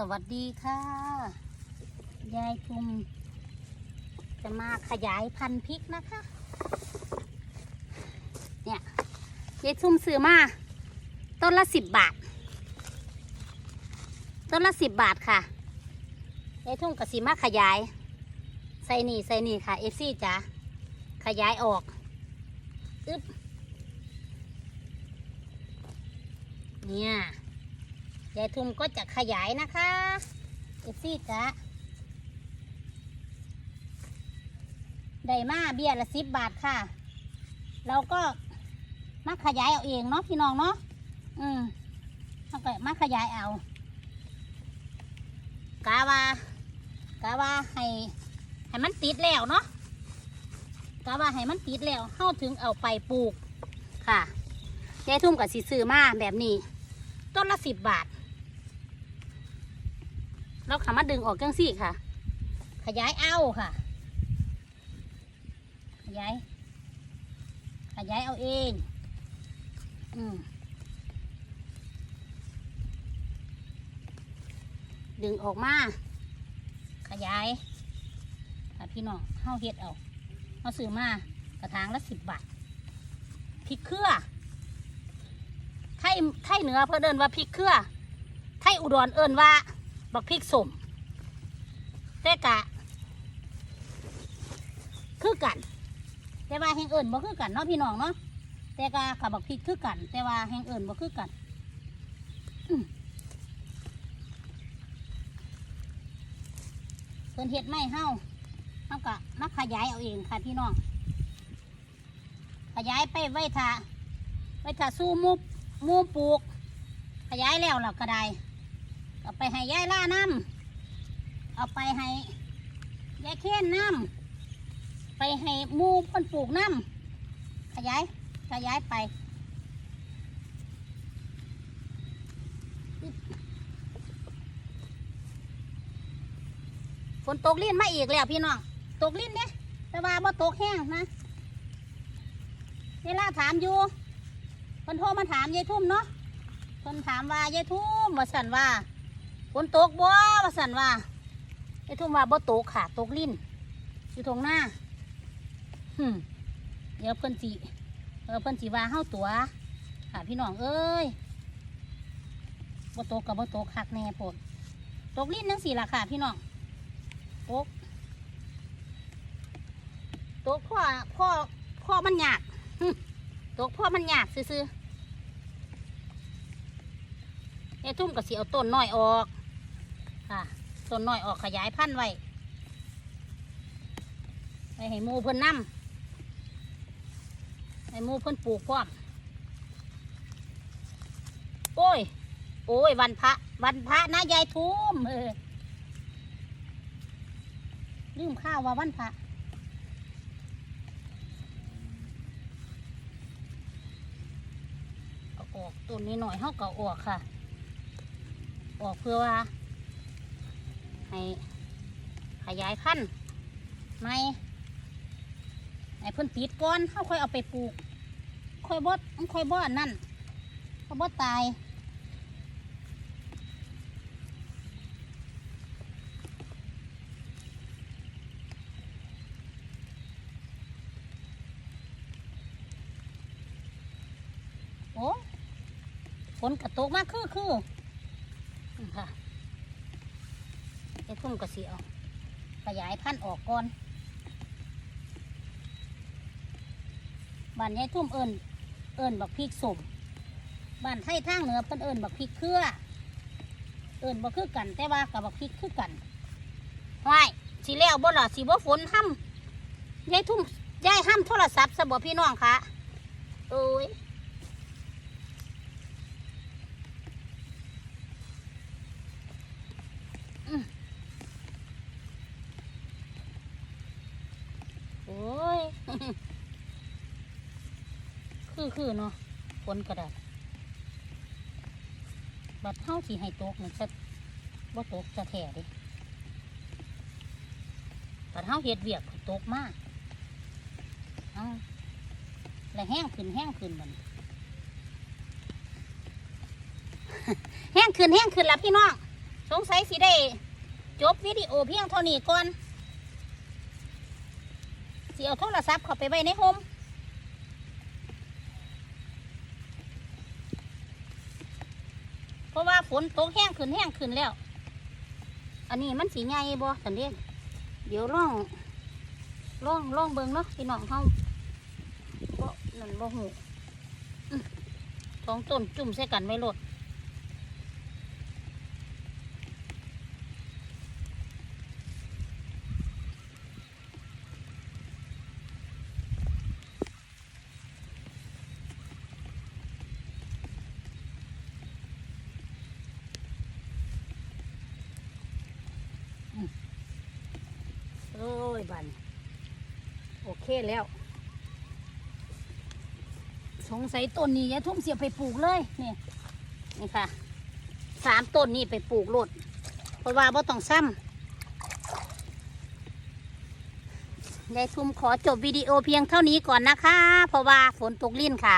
สวัสดีค่ะ ยายทุมจะมาขยายพันธุ์พริกนะคะ เนี่ยยายทุมซื้อมา ต้นละสิบบาท ต้นละสิบบาทค่ะยายทุ่มกับสีมาขยาย ใส่นี่ใส่นี่ค่ะเอฟซี่จ้ะขยายออกอึ๊บเนี่ย ยายทุ่มก็จะขยายนะคะเอซี่จ้ะได้มาเบี้ยละสิบบาทค่ะ เราก็มาขยายเอาเองเนาะพี่น้องเนาะ อืมเราก็มาขยายเอา กาว่ากาว่าให้ให้มันติดแล้วเนาะกาว่าให้มันติดแล้วเข้าถึงเอาไปปลูกค่ะยายทุ่มกับสีซื้อมาแบบนี้ ต้นละสิบบาท เราขามาดึงออกจังสี่ค่ะ ขยายเอาค่ะ ขยาย ขยายเอาเอง อืมดึงออกมา ขยายค่ะพี่น้องเฮาเฮ็ดเอาเฮาซื้อมากระถางละสิบบาทพริกเครือไทยไทยเหนือเพื่นเอินว่าพริกเครือไทยอุดรเอินว่า บักพริกสมแต่กะ คือกัน แต่ว่าแห่งเอิญบ่คือกันเนาะพี่น้องเนาะแต่กะกับบักพริกคือกัน แต่ว่าแห่งเอิญบ่คือกันเพิ่นเฮ็ดไม่เฮาเฮาก็มาขยายเอาเองค่ะพี่น้องขยายไปไว้ท่าไว้ท่าสู้มูมูปลูก ขยายแล้วเราก็ได้ เอาไปให้ยายล่าน้ำเอาไปให้ยายเค้นน้ำไปให้หมูเพ่นปลูกน้ำขยายขยายไปฝนตกลิ้นมาอีกแล้วพี่น้องตกลิ้นเนี่ยแต่ว่าบ่ตกแห้งนะเวลาถามอยู่เพิ่นโทรมาถามยายทุ่มเนาะเพิ่นถามว่ายายทุ่มว่าสันว่า ฝนตกบ่ว่าสั่นว่ายายทุ่มว่าบ่ตกค่ะตกลิ้นอยู่ตรงหน้าหึเดี๋ยวเพิ่นสิเออเพิ่นสิว่าเฮาตัว ค่ะพี่น้องเอ้ยบ่ตกกับบ่ตกคักแน่โพดตกลิ้นจังสี่ล่ะค่ะพี่น้องตกตกพ่อพ่อพ่อมันยากตกพ่อมันยากซื้อไอ้ทุ่มกับสีเอาต้นน้อยออก ค่ะต้นน้อยออกขยายพันธุ์ไว้ไปให้หมูเพิ่นนำให้หมูเพิ่นปลูกพร้อมโอ้ย โอ้ย วันพระ วันพระนะยายทุ่มเออลืมข้าวว่าวันพระออกต้นนี้หน่อยเขาก็เอาออกค่ะ ออกเพื่อว่า ให้ขยายพันธุ์ไม่ให้เพิ่นติดก่อนเขาค่อยเอาไปปลูก ค่อยบดค่อยบดนั่นเขาบดตายโอ้ฝนกระตกมากคือคือนี่ค่ะ ทุ่มกระเสียวขยายพันธุ์ออกก่อนบ้านยายทุ่มเอิญเอิญบักพริกสมบ้านไทยทางเหนือเพิ่นเอิญบักพริกเครือ เอิญบักคือกัน แต่ว่ากับบักพริกคือกันว้ายสีแล้วบ่ล่ะสีบ่ฝนห้ำยายทุ่มยายห้ำโทรศัพท์สบพี่น้องคะเอ้ย โอ้ย คือคือเนาะฝนก็ได้บัดเท่าที่ให้ตกมันจะบ่ตกจะแท้เดิบัดเท่าเฮ็ดเวียกตกมากเอาแล้วแห้งขึ้นแห้งขึ้นมันแห้งขึ้นแห้งขึ้นแล้วพี่น้องสงสัยสิได้ จบวิดีโอเพียงเท่านี้ก่อน สิเอาโทรศัพท์เข้าไปไว้ในโฮมเพราะว่าฝนตกแห้งขึ้นแห้งขึ้นแล้ว อันนี้มันสีใหญ่บ่สันเดียเดี๋ยวล่องล่องล่องเบิงเนาะพี่น้องเฮาบ่นั่นบ่หูอื้อสองต้นจุ่มใส่กันไว้โลด โอ้ ยบันโอเคแล้ว สงสัยต้นนี้ยายทุ่มเสียไปปลูกเลยนี่นี่ค่ะสามต้นนี้ไปปลูกโลดเพราะว่าบ่ต้องซ้ำยายทุ่มขอจบวิดีโอเพียงเท่านี้ก่อนนะคะ เพราะว่าฝนตกลิ่นค่ะ